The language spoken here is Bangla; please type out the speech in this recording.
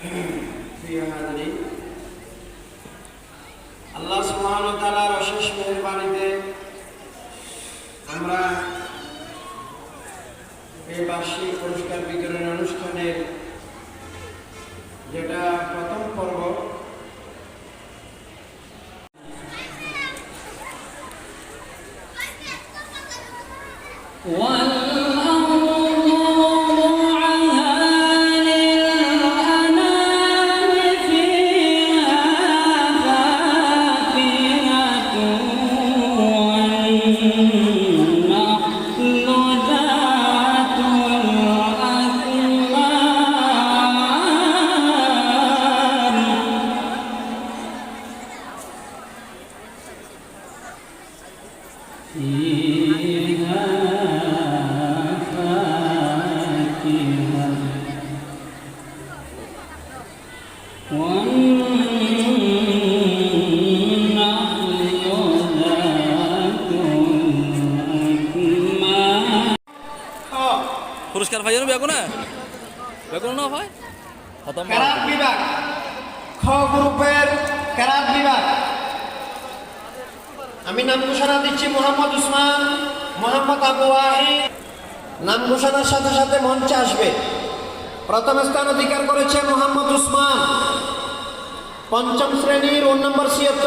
প্রিয় নাজরি আল্লাহ সুহান তালার অশেষ মেহরবানিতে আমরা এই বার্ষিক পুরস্কার বিতরণ অনুষ্ঠানের যেটা প্রথম পর্ব one পুরস্কার পাই বেগুনা বেগুনা না ভাই খতম বিভাগ খ গ্রুপের ক্যারাত বিভাগ আমি নাম ঘোষণা দিচ্ছি মোহাম্মদ উসমান, মোহাম্মদ আবু ওয়াহিদ। নাম ঘোষণার সাথে সাথে মঞ্চে আসবে। প্রথম স্থান অধিকার করেছে মোহাম্মদ উসমান। পঞ্চম শ্রেণির রোল নম্বর ছিয়াত্তর